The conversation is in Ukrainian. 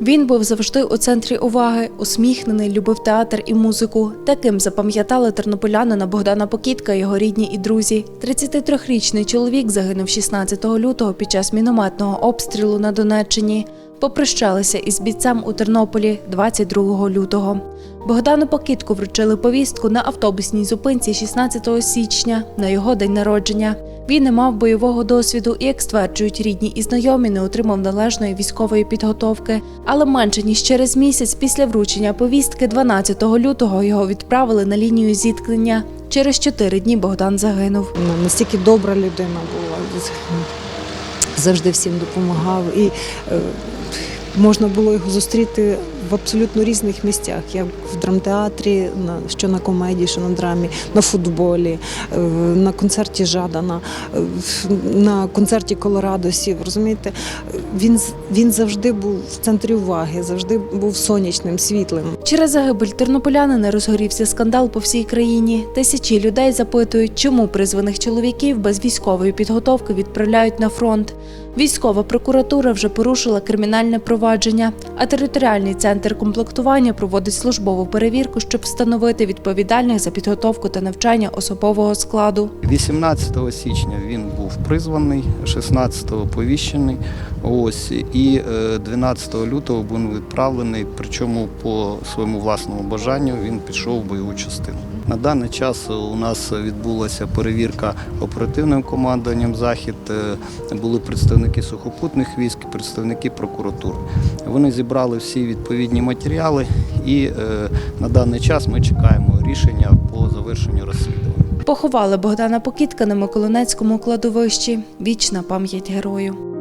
Він був завжди у центрі уваги, усміхнений, любив театр і музику. Таким запам'ятали тернополянина Богдана Покітка, його рідні і друзі. 33-річний чоловік загинув 16 лютого під час мінометного обстрілу на Донеччині. Попрощалися із бійцем у Тернополі 22 лютого. Богдану Покітку вручили повістку на автобусній зупинці 16 січня на його день народження. Він не мав бойового досвіду і, як стверджують рідні і знайомі, не отримав належної військової підготовки. Але менше ніж через місяць після вручення повістки, 12 лютого, його відправили на лінію зіткнення. Через чотири дні Богдан загинув. Ну, Настільки добра людина була, завжди всім допомагав. І е, можна було його зустріти в абсолютно різних місцях, як в драмтеатрі, що на комедії, що на драмі, на футболі, е, на концерті Жадана, е, на концерті Колорадосів. Розумієте, він, він завжди був в центрі уваги, завжди був сонячним, світлим. Через загибель тернополянина розгорівся скандал по всій країні. Тисячі людей запитують, чому призваних чоловіків без військової підготовки відправляють на фронт. Військова прокуратура вже порушила кримінальне провадження, а територіальний центр комплектування проводить службову перевірку, щоб встановити відповідальних за підготовку та навчання особового складу. 18 січня він був призваний, 16-го повіщений. Ось і е, 12 лютого був відправлений. Причому по своєму власному бажанню він пішов в бойову частину. На даний час у нас відбулася перевірка оперативним командуванням захід. Е, Були представники сухопутних військ, представники прокуратури. Вони зібрали всі відповідні матеріали, і е, на даний час ми чекаємо рішення по завершенню розслідування. Поховали Богдана Покітка на Миколинецькому кладовищі. Вічна пам'ять герою.